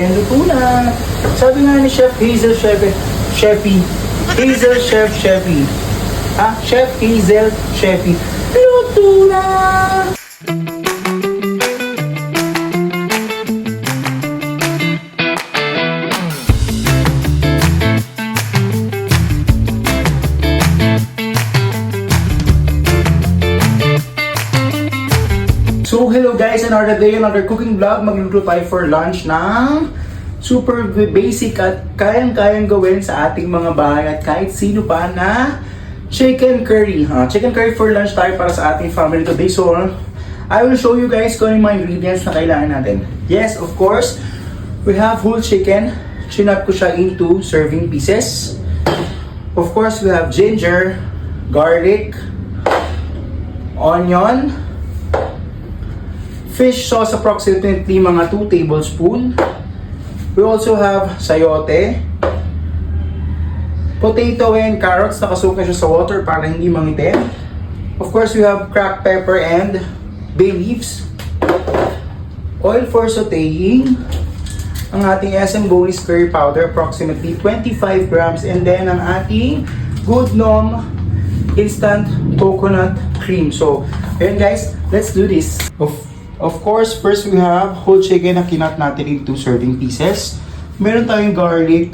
And luto na. Sabi nga ni Chef Hazel Chef, Chefy, Hazel Chef Chefy. Ha? Chef Hazel Chefy. Luto na! So, hello guys, another day, another cooking vlog. Magluluto tayo for lunch ng super basic at kayang-kayang gawin sa ating mga bahay at kahit sino pa na chicken curry. Ha? Chicken curry for lunch tayo para sa ating family today. So, I will show you guys kung ano yung mga ingredients na kailangan natin. Yes, of course, we have whole chicken. Chinat ko siya into serving pieces. Of course, we have ginger, garlic, onion, fish sauce approximately mga 2 tablespoon. We also have sayote, potato and carrots, nakasuka siya sa water para hindi mangitim. Of course, we have cracked pepper and bay leaves. Oil for sauteing. Ang ating SM Bonus Curry Powder, approximately 25 grams. And then, ang ating Good Nom Instant Coconut Cream. So, ayun guys, let's do this. Of, of course, first we have whole chicken na kinat natin into serving pieces. Meron tayong garlic,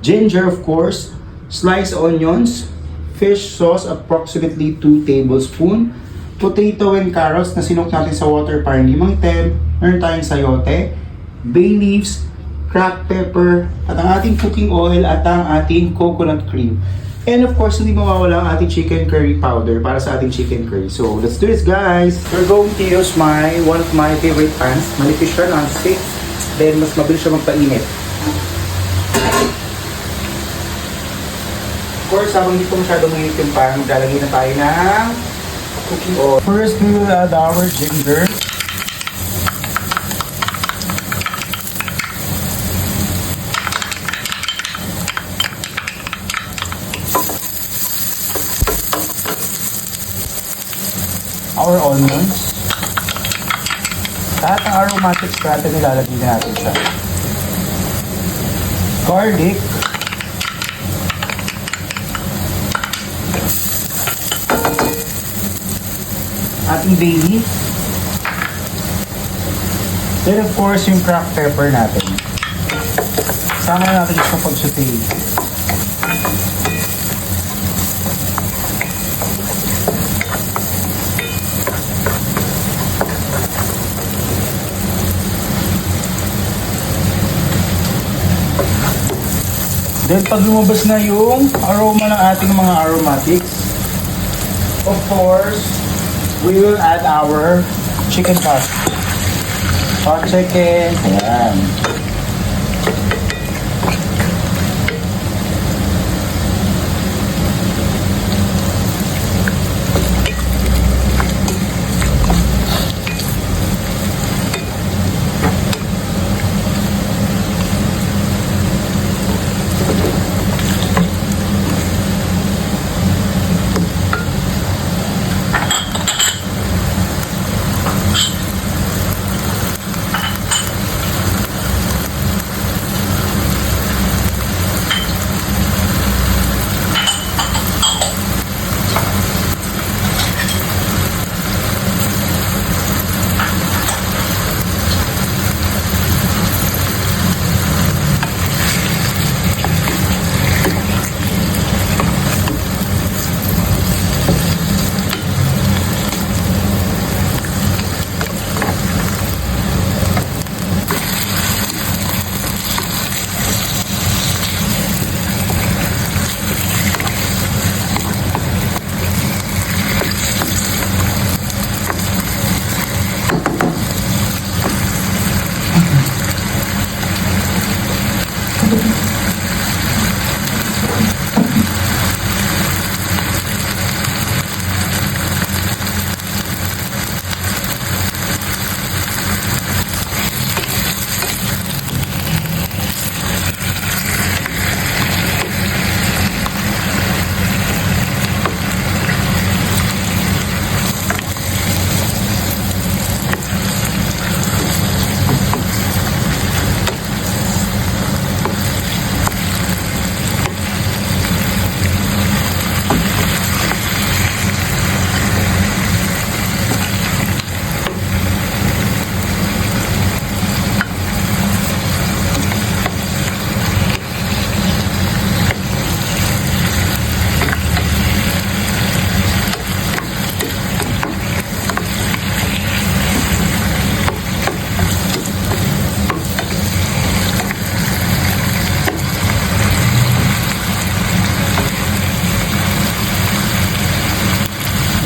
ginger of course, sliced onions, fish sauce approximately 2 tablespoon, potato and carrots na sinok natin sa water para hindi mangitim, meron tayong sayote, bay leaves, cracked pepper, at ang ating cooking oil at ang ating coconut cream. And of course, hindi mawawala ang ating chicken curry powder para sa ating chicken curry. So, let's do this guys! We're going to use my, one of my favorite pans. Manipis siya, non-stick. Then, mas mabilis siya magpainit. Of course, habang hindi po masyadong mainit yung pan, maglalagay na tayo ng cooking oil. First, we will add our ginger. Our onions. Lahat ng aromatics natin nilalagay na natin siya. Garlic. Ating bay leaf. Then of course yung cracked pepper natin. Sama natin sa pag-saute. Then pag lumabas na yung aroma ng ating mga aromatics, of course, we will add our chicken cast. Hot chicken, ayan.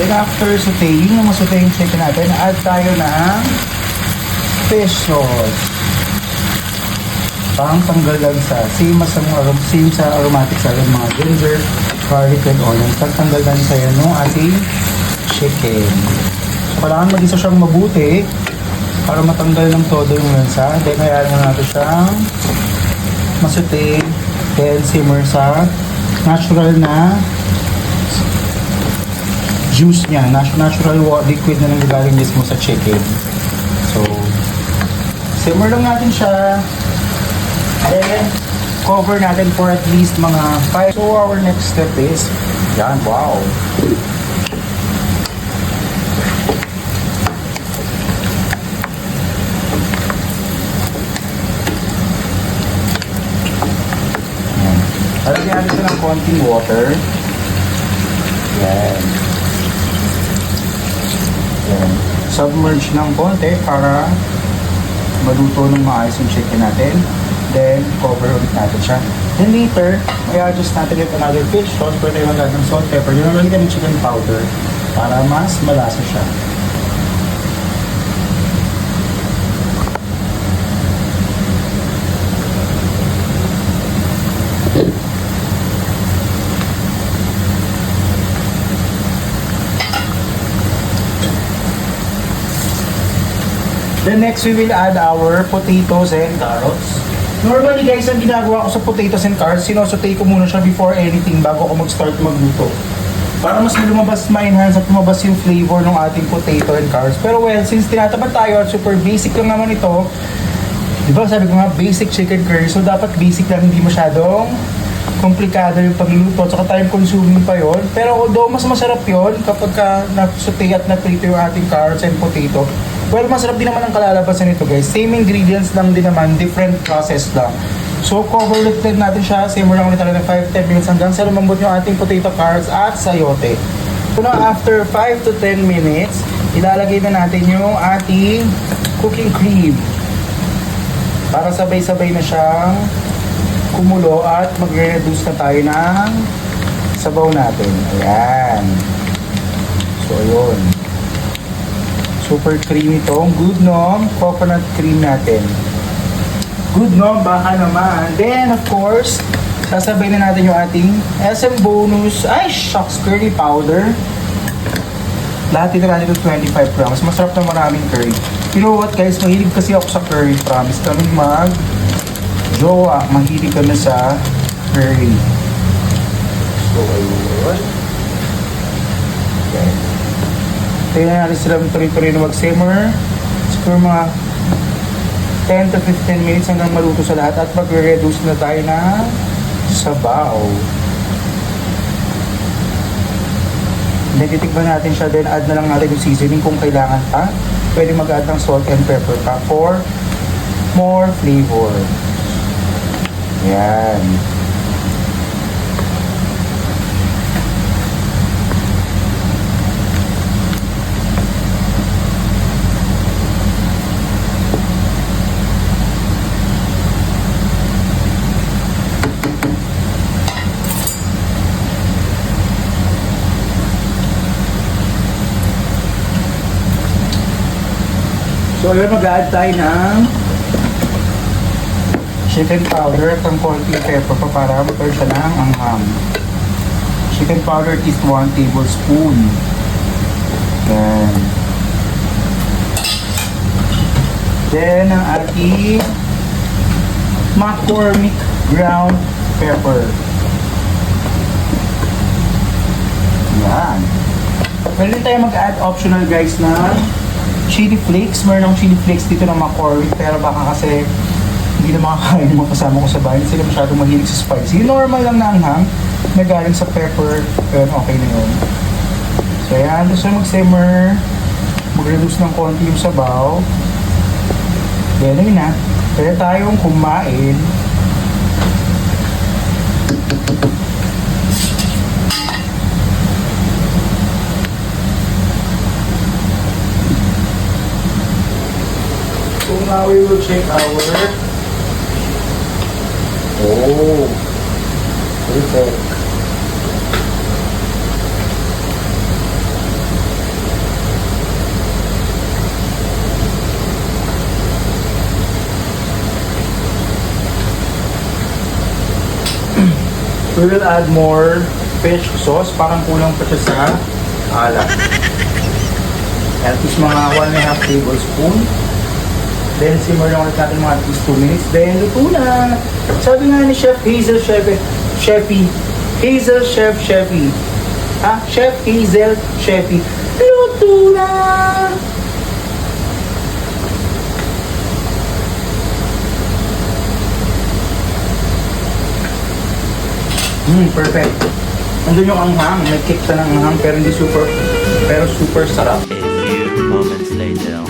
Then after sauteing, nung masauteing chicken natin, add tayo ng fish sauce. Pang tanggal lang sa same sa arom, same sa aromatic sa mga ginger, garlic, and onion. Pagtanggal lang sa yan ng ating chicken. So, kailangan mag-isa siyang mabuti para matanggal ng todo yung lansa. Then, hayaan na natin siyang masute, then simmer sa natural na juice niya, nat- natural liquid na nanggagaling mismo sa chicken. So, simmer lang natin siya. Then, cover natin for at least mga 5. So, our next step is, yan, wow. Yan. Lalagyan natin siya ng konting water. Yan. Yan. Submerge ng konti para maluto ng maayos yung chicken natin. Then, cover ulit natin siya. Then later, may adjust natin with another fish sauce. Pwede yung ng salt, pepper. Yun ang ng chicken powder para mas malasa siya. Then next, we will add our potatoes and carrots. Normally guys, ang ginagawa ko sa potatoes and carrots, sinosotay ko muna siya before anything bago ako mag-start magluto. Para mas lumabas, ma-enhance at lumabas yung flavor ng ating potato and carrots. Pero well, since tinatamad tayo at super basic lang naman ito, di ba sabi ko nga, basic chicken curry. So dapat basic lang, hindi masyadong komplikado yung pagluluto. Tsaka time consuming pa yon. Pero although mas masarap yon kapag ka na-saute at na-prito yung ating carrots and potato, Well, masarap din naman ang kalalabasan nito guys. Same ingredients lang din naman, different process lang. So, cover ulit natin siya. Simmer lang ulit natin ng 5-10 minutes hanggang sa lumambot yung ating potato carrots at sayote. So, after 5 to 10 minutes, ilalagay na natin yung ating cooking cream. Para sabay-sabay na siyang kumulo at magre-reduce na tayo ng sabaw natin. Ayan. So, yun. Super creamy to. Good no? Coconut cream natin. Good no? Baka naman. Then, of course, sasabay na natin yung ating SM bonus. Ay, shucks, curry powder. Lahat ito natin ito 25 grams. Masarap na maraming curry. You know what guys, mahilig kasi ako sa curry. Promise kami mag jowa. Mahilig kami sa curry. So, ayun. Okay. Tingnan natin sila tuloy-tuloy na mag-simmer. Siguro mga 10 to 15 minutes hanggang maluto sa lahat at mag-reduce na tayo na sabaw. Then titikman natin siya, then add na lang natin yung seasoning kung kailangan pa. Pwede mag-add ng salt and pepper pa for more flavor. Yan. So, yun, mag-add tayo ng chicken powder at ang konting pepper pa para magkaroon siya ng anghang. Chicken powder is 1 tablespoon. Yan. Then, ang ating McCormick ground pepper. Yan. Pwede tayo mag-add optional guys na chili flakes. Meron akong chili flakes dito ng McCormick pero baka kasi hindi na makakain yung mga kasama ko sa bahay. Hindi sila masyadong mahilig sa spicy. Normal lang na anghang na galing sa pepper. Yun, okay na yun. So yan, gusto mag-simmer. Mag-reduce ng konti yung sabaw. Then yun na. Pwede tayong kumain. now we will check our... Oh, perfect. We will add more fish sauce. Parang kulang pa siya sa alat. At least mga 1 and a half tablespoon. Then simmer lang ulit natin mga at least 2 minutes. Then luto na. Sabi nga ni Chef Hazel Chef Chefy. Hazel Chef Chefy. Ha? Chef Hazel Chefy. Luto na! Hmm, perfect. Andun yung anghang. May kick siya ng anghang pero hindi super, pero super sarap. A few moments later.